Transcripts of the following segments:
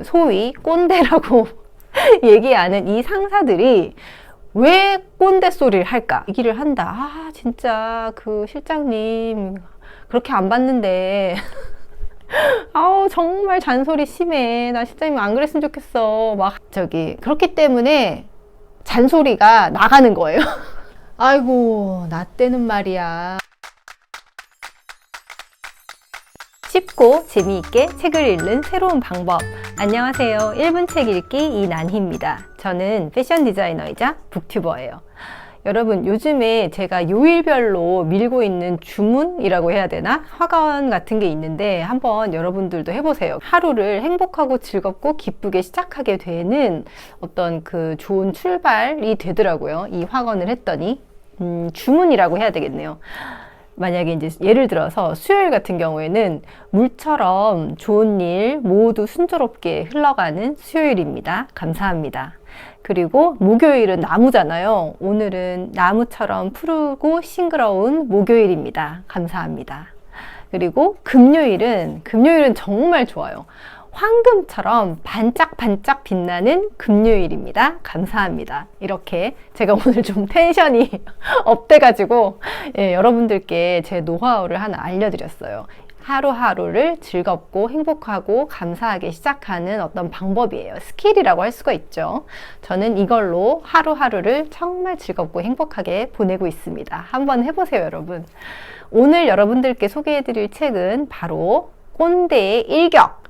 그 소위 꼰대라고 얘기하는 이 상사들이 왜 꼰대 소리를 할까? 얘기를 한다. 아, 진짜 그 실장님 그렇게 안 봤는데. 아우, 정말 잔소리 심해. 나 실장님 안 그랬으면 좋겠어. 막, 저기, 그렇기 때문에 잔소리가 나가는 거예요. 아이고, 나 때는 말이야. 쉽고 재미있게 책을 읽는 새로운 방법. 안녕하세요. 1분 책 읽기 이난희입니다. 저는 패션 디자이너이자 북튜버예요. 여러분, 요즘에 제가 요일별로 밀고 있는 주문이라고 해야 되나? 화관 같은 게 있는데 한번 여러분들도 해보세요. 하루를 행복하고 즐겁고 기쁘게 시작하게 되는 어떤 그 좋은 출발이 되더라고요. 이 화관을 했더니. 음, 주문이라고 해야 되겠네요. 만약에 이제 예를 들어서 수요일 같은 경우에는 물처럼 좋은 일 모두 순조롭게 흘러가는 수요일입니다. 감사합니다. 그리고 목요일은 나무잖아요. 오늘은 나무처럼 푸르고 싱그러운 목요일입니다. 감사합니다. 그리고 금요일은 금요일은 정말 좋아요. 황금처럼 반짝반짝 빛나는 금요일입니다. 감사합니다. 이렇게 제가 오늘 좀 텐션이 업돼가지고 예, 여러분들께 제 노하우를 하나 알려드렸어요. 하루하루를 즐겁고 행복하고 감사하게 시작하는 어떤 방법이에요. 스킬이라고 할 수가 있죠. 저는 이걸로 하루하루를 정말 즐겁고 행복하게 보내고 있습니다. 한번 해보세요, 여러분. 오늘 여러분들께 소개해드릴 책은 바로 꼰대의 일격.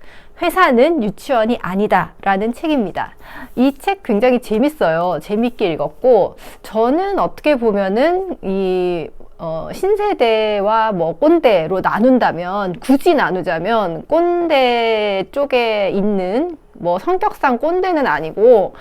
회사는 유치원이 아니다 라는 책입니다. 이 책 굉장히 재밌어요. 재밌게 읽었고, 저는 어떻게 보면은 이 어, 신세대와 뭐 꼰대로 나눈다면, 굳이 나누자면, 꼰대 쪽에 있는, 뭐 성격상 꼰대는 아니고,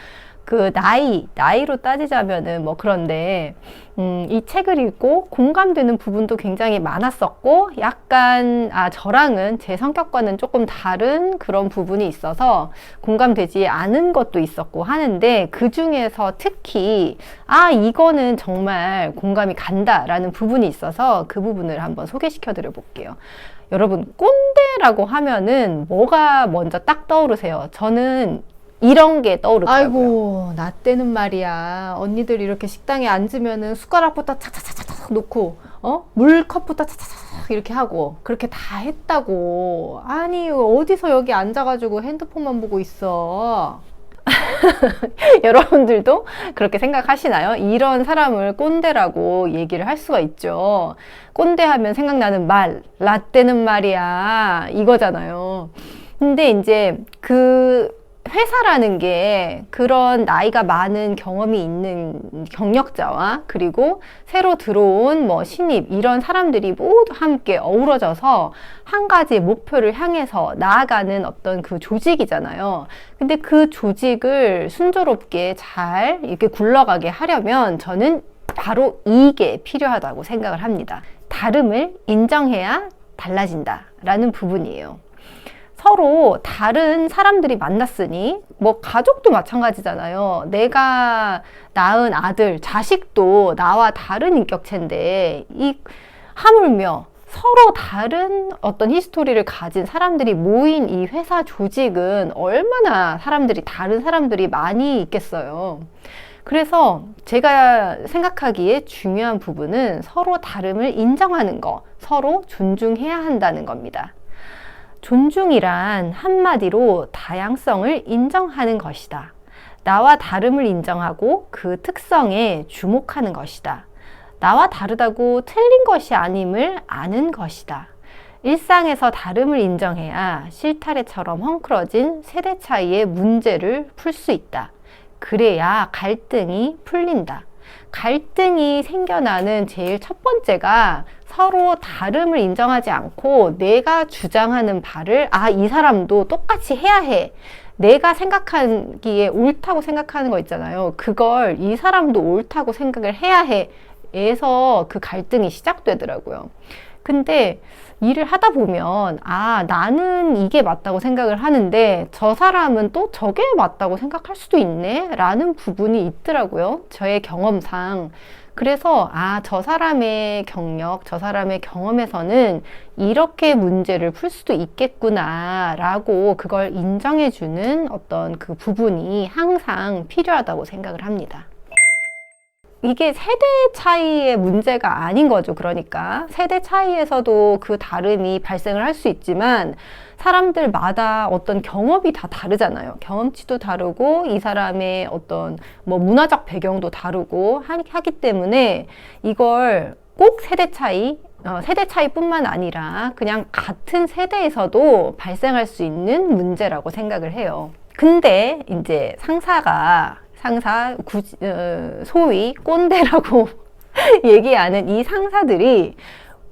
그 나이, 나이로 따지자면은 뭐 그런데, 음, 이 책을 읽고 공감되는 부분도 굉장히 많았었고, 약간, 아, 저랑은 제 성격과는 조금 다른 그런 부분이 있어서 공감되지 않은 것도 있었고 하는데, 그 중에서 특히, 아, 이거는 정말 공감이 간다라는 부분이 있어서 그 부분을 한번 소개시켜 드려 볼게요. 여러분, 꼰대라고 하면은 뭐가 먼저 딱 떠오르세요? 저는 이런 게 떠오르더라고요. 아이고, 나 때는 말이야. 언니들 이렇게 식당에 앉으면은 숟가락부터 차차차차차 놓고, 어? 물컵부터 차차차차 이렇게 하고, 그렇게 다 했다고. 아니, 어디서 여기 앉아가지고 핸드폰만 보고 있어. 여러분들도 그렇게 생각하시나요? 이런 사람을 꼰대라고 얘기를 할 수가 있죠. 꼰대 하면 생각나는 말, 라떼는 말이야. 이거잖아요. 근데 이제 그 회사라는 게 그런 나이가 많은 경험이 있는 경력자와 그리고 새로 들어온 뭐 신입 이런 사람들이 모두 함께 어우러져서 한 가지 목표를 향해서 나아가는 어떤 그 조직이잖아요. 근데 그 조직을 순조롭게 잘 이렇게 굴러가게 하려면 저는 바로 이게 필요하다고 생각을 합니다. 다름을 인정해야 달라진다 라는 부분이에요. 서로 다른 사람들이 만났으니 뭐 가족도 마찬가지잖아요. 내가 낳은 아들, 자식도 나와 다른 인격체인데 이 하물며 서로 다른 어떤 히스토리를 가진 사람들이 모인 이 회사 조직은 얼마나 사람들이 다른 사람들이 많이 있겠어요. 그래서 제가 생각하기에 중요한 부분은 서로 다름을 인정하는 거, 서로 존중해야 한다는 겁니다. 존중이란 한마디로 다양성을 인정하는 것이다. 나와 다름을 인정하고 그 특성에 주목하는 것이다. 나와 다르다고 틀린 것이 아님을 아는 것이다. 일상에서 다름을 인정해야 실타래처럼 헝클어진 세대 차이의 문제를 풀 수 있다. 그래야 갈등이 풀린다. 갈등이 생겨나는 제일 첫 번째가 서로 다름을 인정하지 않고 내가 주장하는 바를 아, 이 사람도 똑같이 해야 해. 내가 생각하기에 옳다고 생각하는 거 있잖아요. 그걸 이 사람도 옳다고 생각을 해야 해. 에서 그 갈등이 시작되더라고요. 근데 일을 하다 보면, 아, 나는 이게 맞다고 생각을 하는데, 저 사람은 또 저게 맞다고 생각할 수도 있네? 라는 부분이 있더라고요. 저의 경험상. 그래서 아, 저 사람의 경력, 저 사람의 경험에서는 이렇게 문제를 풀 수도 있겠구나 라고 그걸 인정해 주는 어떤 그 부분이 항상 필요하다고 생각을 합니다. 이게 세대 차이의 문제가 아닌 거죠. 그러니까 세대 차이에서도 그 다름이 발생을 할 수 있지만 사람들마다 어떤 경험이 다 다르잖아요. 경험치도 다르고 이 사람의 어떤 뭐 문화적 배경도 다르고 하기 때문에 이걸 꼭 세대 차이 어, 세대 차이뿐만 아니라 그냥 같은 세대에서도 발생할 수 있는 문제라고 생각을 해요. 근데 이제 상사가 상사 구, 어, 소위 꼰대라고 얘기하는 이 상사들이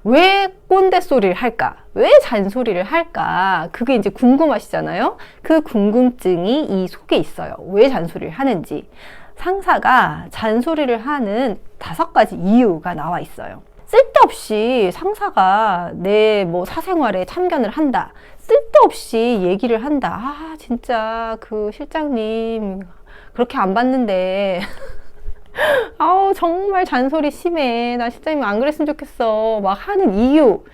왜 꼰대 소리를 할까? 왜 잔소리를 할까? 그게 이제 궁금하시잖아요? 그 궁금증이 이 속에 있어요. 왜 잔소리를 하는지. 상사가 잔소리를 하는 다섯 가지 이유가 나와 있어요. 쓸데없이 상사가 내 뭐 사생활에 참견을 한다. 쓸데없이 얘기를 한다. 아, 진짜 그 실장님 그렇게 안 봤는데. 아우, 정말 잔소리 심해. 나 실장님 안 그랬으면 좋겠어. 막 하는 이유.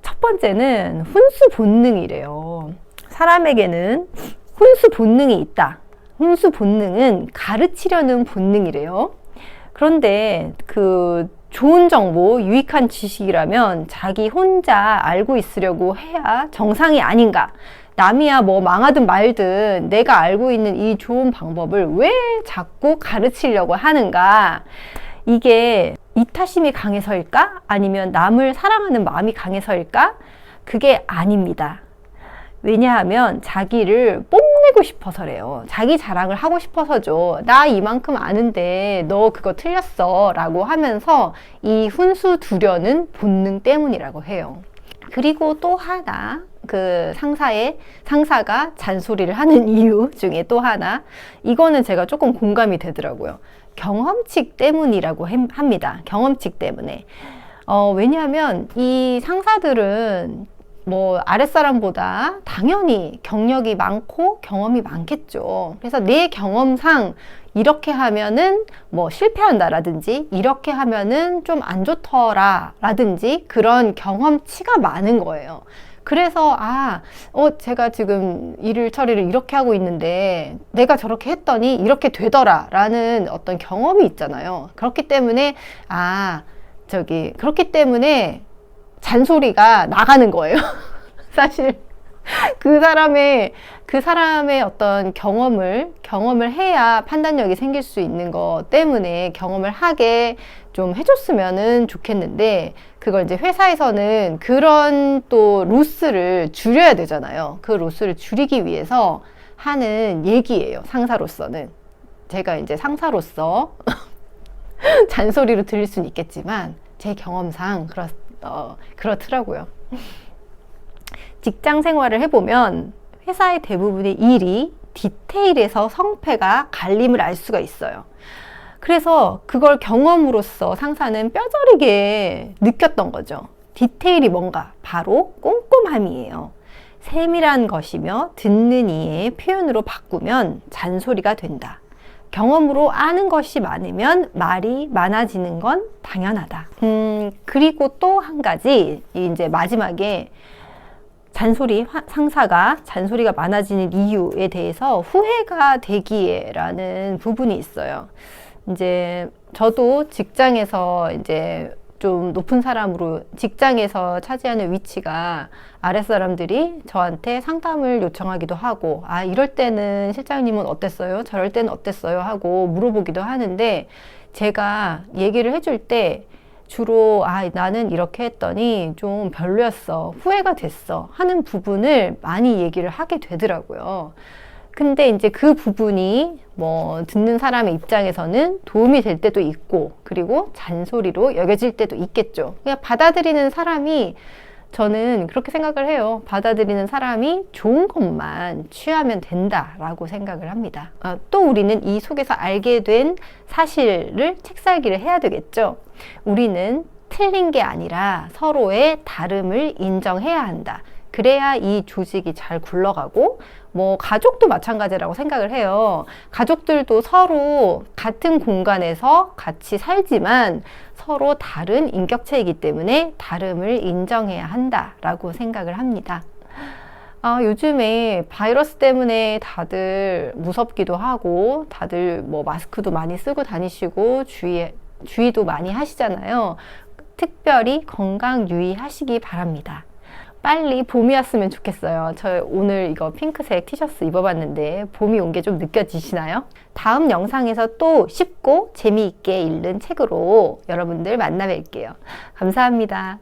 첫 번째는 훈수 본능이래요. 사람에게는 훈수 본능이 있다. 훈수 본능은 가르치려는 본능이래요. 그런데 그 좋은 정보, 유익한 지식이라면 자기 혼자 알고 있으려고 해야 정상이 아닌가. 남이야 뭐 망하든 말든 내가 알고 있는 이 좋은 방법을 왜 자꾸 가르치려고 하는가? 이게 이타심이 강해서일까? 아니면 남을 사랑하는 마음이 강해서일까? 그게 아닙니다. 왜냐하면 자기를 뽐내고 싶어서래요. 자기 자랑을 하고 싶어서죠. 나 이만큼 아는데 너 그거 틀렸어. 라고 하면서 이 훈수 두려는 본능 때문이라고 해요. 그리고 또 하나, 그 상사의, 상사가 잔소리를 하는 이유 중에 또 하나, 이거는 제가 조금 공감이 되더라고요. 경험칙 때문이라고 합니다. 경험칙 때문에. 어, 왜냐하면 이 상사들은 뭐 아랫사람보다 당연히 경력이 많고 경험이 많겠죠. 그래서 내 경험상 이렇게 하면은 뭐 실패한다라든지 이렇게 하면은 좀 안 좋더라라든지 그런 경험치가 많은 거예요. 그래서 아, 어 제가 지금 일을 처리를 이렇게 하고 있는데 내가 저렇게 했더니 이렇게 되더라라는 어떤 경험이 있잖아요. 그렇기 때문에 아, 저기 그렇기 때문에 잔소리가 나가는 거예요. 사실 그 사람의 그 사람의 어떤 경험을 경험을 해야 판단력이 생길 수 있는 것 때문에 경험을 하게 좀 해줬으면은 좋겠는데 그걸 이제 회사에서는 그런 또 로스를 줄여야 되잖아요. 그 로스를 줄이기 위해서 하는 얘기예요. 상사로서는 제가 이제 상사로서 잔소리로 들릴 수는 있겠지만 제 경험상 그렇 어, 그렇더라고요. 직장 생활을 해보면 회사의 대부분의 일이 디테일에서 성패가 갈림을 알 수가 있어요. 그래서 그걸 경험으로써 상사는 뼈저리게 느꼈던 거죠. 디테일이 뭔가? 바로 꼼꼼함이에요. 세밀한 것이며 듣는 이의 표현으로 바꾸면 잔소리가 된다. 경험으로 아는 것이 많으면 말이 많아지는 건 당연하다. 음, 그리고 또 한 가지, 이제 마지막에 잔소리, 상사가 잔소리가 많아지는 이유에 대해서 후회가 되기에라는 부분이 있어요. 이제 저도 직장에서 이제 좀 높은 사람으로 직장에서 차지하는 위치가 아랫사람들이 저한테 상담을 요청하기도 하고, 아, 이럴 때는 실장님은 어땠어요? 저럴 때는 어땠어요? 하고 물어보기도 하는데, 제가 얘기를 해줄 때 주로, 아, 나는 이렇게 했더니 좀 별로였어. 후회가 됐어. 하는 부분을 많이 얘기를 하게 되더라고요. 근데 이제 그 부분이 뭐 듣는 사람의 입장에서는 도움이 될 때도 있고 그리고 잔소리로 여겨질 때도 있겠죠. 그냥 받아들이는 사람이 저는 그렇게 생각을 해요. 받아들이는 사람이 좋은 것만 취하면 된다라고 생각을 합니다. 아, 또 우리는 이 속에서 알게 된 사실을 책살기를 해야 되겠죠. 우리는 틀린 게 아니라 서로의 다름을 인정해야 한다. 그래야 이 조직이 잘 굴러가고 뭐 가족도 마찬가지라고 생각을 해요. 가족들도 서로 같은 공간에서 같이 살지만 서로 다른 인격체이기 때문에 다름을 인정해야 한다라고 생각을 합니다. 아, 요즘에 바이러스 때문에 다들 무섭기도 하고, 다들 뭐 마스크도 많이 쓰고 다니시고, 주의, 주의도 많이 하시잖아요. 특별히 건강 유의하시기 바랍니다. 빨리 봄이 왔으면 좋겠어요. 저 오늘 이거 핑크색 티셔츠 입어봤는데 봄이 온 게 좀 느껴지시나요? 다음 영상에서 또 쉽고 재미있게 읽는 책으로 여러분들 만나 뵐게요. 감사합니다.